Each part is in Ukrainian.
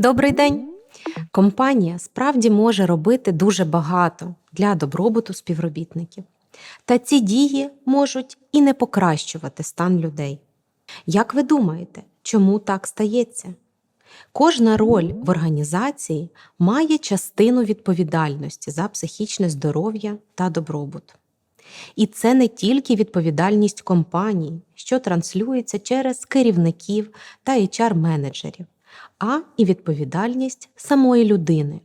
Добрий день! Компанія справді може робити дуже багато для добробуту співробітників. Та ці дії можуть і не покращувати стан людей. Як ви думаєте, чому так стається? Кожна роль в організації має частину відповідальності за психічне здоров'я та добробут. І це не тільки відповідальність компанії, що транслюється через керівників та HR-менеджерів, а і відповідальність самої людини.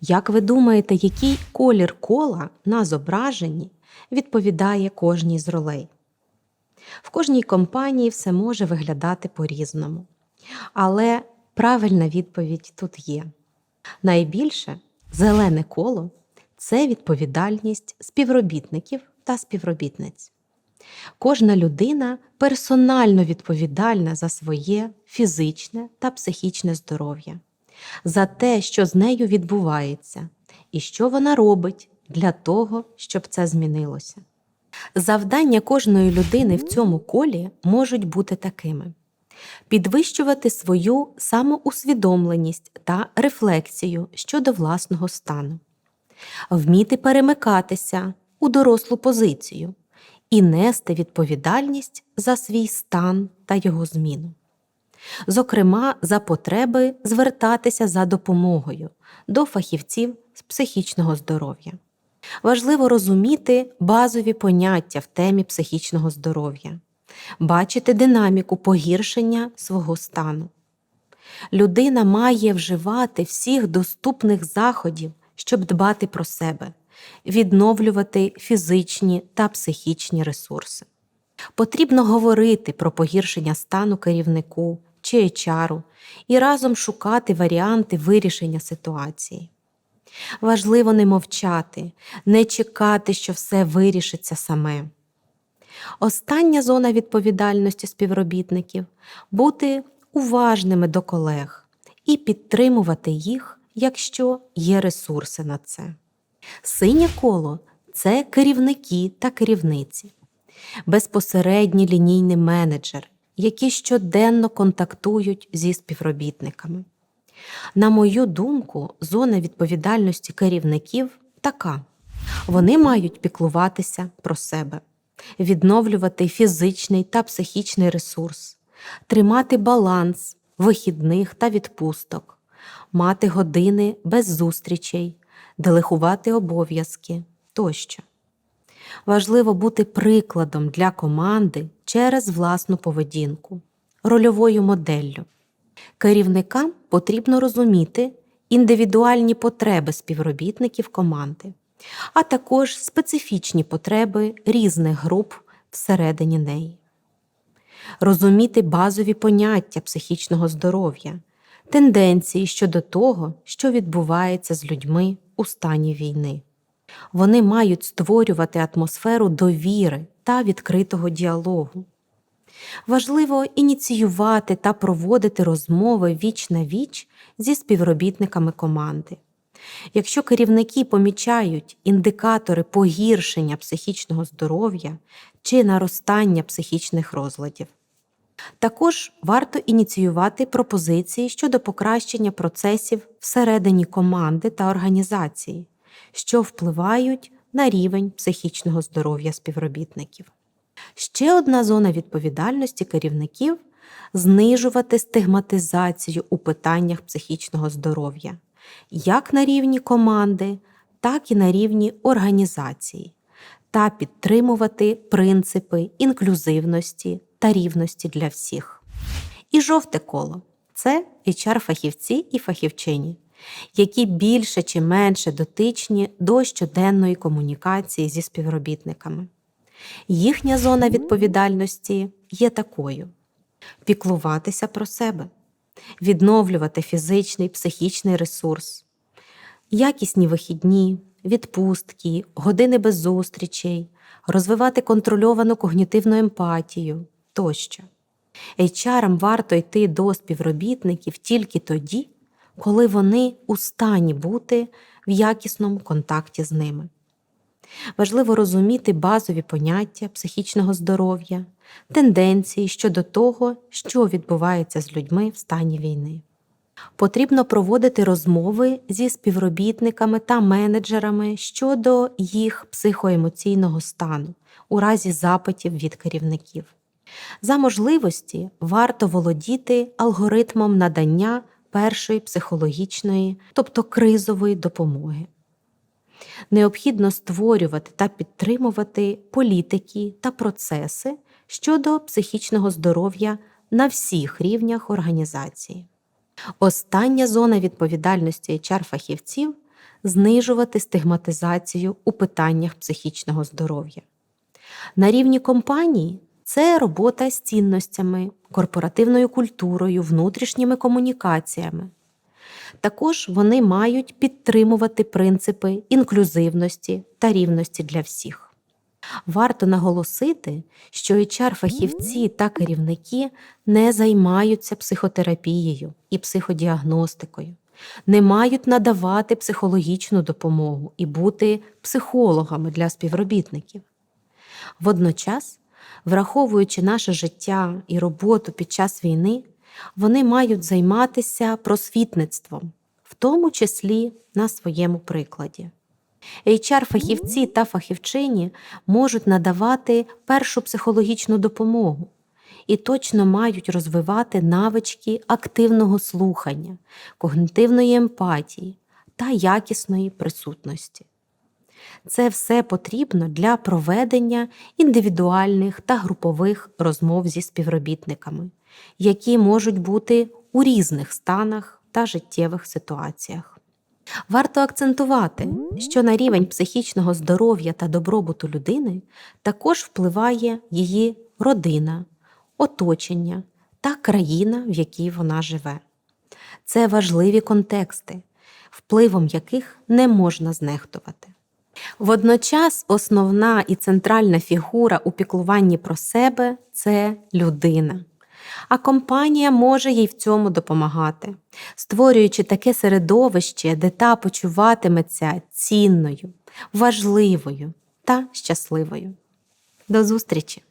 Як ви думаєте, який колір кола на зображенні відповідає кожній з ролей? В кожній компанії все може виглядати по-різному. Але правильна відповідь тут є. Найбільше зелене коло це відповідальність співробітників та співробітниць. Кожна людина персонально відповідальна за своє фізичне та психічне здоров'я, за те, що з нею відбувається, і що вона робить для того, щоб це змінилося. Завдання кожної людини в цьому колі можуть бути такими: підвищувати свою самоусвідомленість та рефлексію щодо власного стану, вміти перемикатися у дорослу позицію і нести відповідальність за свій стан та його зміну. Зокрема, за потреби звертатися за допомогою до фахівців з психічного здоров'я. Важливо розуміти базові поняття в темі психічного здоров'я, бачити динаміку погіршення свого стану. Людина має вживати всіх доступних заходів, щоб дбати про себе, відновлювати фізичні та психічні ресурси. Потрібно говорити про погіршення стану керівнику чи HR і разом шукати варіанти вирішення ситуації. Важливо не мовчати, не чекати, що все вирішиться саме. Остання зона відповідальності співробітників бути уважними до колег і підтримувати їх, якщо є ресурси на це. Синє коло це керівники та керівниці, безпосередні лінійні менеджери, які щоденно контактують зі співробітниками. На мою думку, зона відповідальності керівників така: вони мають піклуватися про себе, відновлювати фізичний та психічний ресурс, тримати баланс вихідних та відпусток, мати години без зустрічей, делегувати обов'язки тощо. Важливо бути прикладом для команди через власну поведінку, рольовою моделлю. Керівникам потрібно розуміти індивідуальні потреби співробітників команди, а також специфічні потреби різних груп всередині неї. Розуміти базові поняття психічного здоров'я, тенденції щодо того, що відбувається з людьми у стані війни. Вони мають створювати атмосферу довіри та відкритого діалогу. Важливо ініціювати та проводити розмови віч на віч зі співробітниками команди. Якщо керівники помічають індикатори погіршення психічного здоров'я чи наростання психічних розладів. Також варто ініціювати пропозиції щодо покращення процесів всередині команди та організації, що впливають на рівень психічного здоров'я співробітників. Ще одна зона відповідальності керівників знижувати стигматизацію у питаннях психічного здоров'я, як на рівні команди, так і на рівні організації, та підтримувати принципи інклюзивності та рівності для всіх. І жовте коло це HR-фахівці і фахівчині, які більше чи менше дотичні до щоденної комунікації зі співробітниками. Їхня зона відповідальності є такою: піклуватися про себе, відновлювати фізичний психічний ресурс, якісні вихідні, відпустки, години без зустрічей, розвивати контрольовану когнітивну емпатію тощо. HR варто йти до співробітників тільки тоді, коли вони у стані бути в якісному контакті з ними. Важливо розуміти базові поняття психічного здоров'я, тенденції щодо того, що відбувається з людьми в стані війни. Потрібно проводити розмови зі співробітниками та менеджерами щодо їх психоемоційного стану у разі запитів від керівників. За можливості варто володіти алгоритмом надання першої психологічної, тобто кризової допомоги. Необхідно створювати та підтримувати політики та процеси щодо психічного здоров'я на всіх рівнях організації. Остання зона відповідальності HR-фахівців знижувати стигматизацію у питаннях психічного здоров'я. На рівні компанії це робота з цінностями, корпоративною культурою, внутрішніми комунікаціями. Також вони мають підтримувати принципи інклюзивності та рівності для всіх. Варто наголосити, що HR-фахівці та керівники не займаються психотерапією і психодіагностикою, не мають надавати психологічну допомогу і бути психологами для співробітників. Водночас, враховуючи наше життя і роботу під час війни, вони мають займатися просвітництвом, в тому числі на своєму прикладі. HR-фахівці та фахівчині можуть надавати першу психологічну допомогу і точно мають розвивати навички активного слухання, когнитивної емпатії та якісної присутності. Це все потрібно для проведення індивідуальних та групових розмов зі співробітниками, які можуть бути у різних станах та життєвих ситуаціях. Варто акцентувати, що на рівень психічного здоров'я та добробуту людини також впливає її родина, оточення та країна, в якій вона живе. Це важливі контексти, впливом яких не можна знехтувати. Водночас основна і центральна фігура у піклуванні про себе це людина. А компанія може їй в цьому допомагати, створюючи таке середовище, де та почуватиметься цінною, важливою та щасливою. До зустрічі!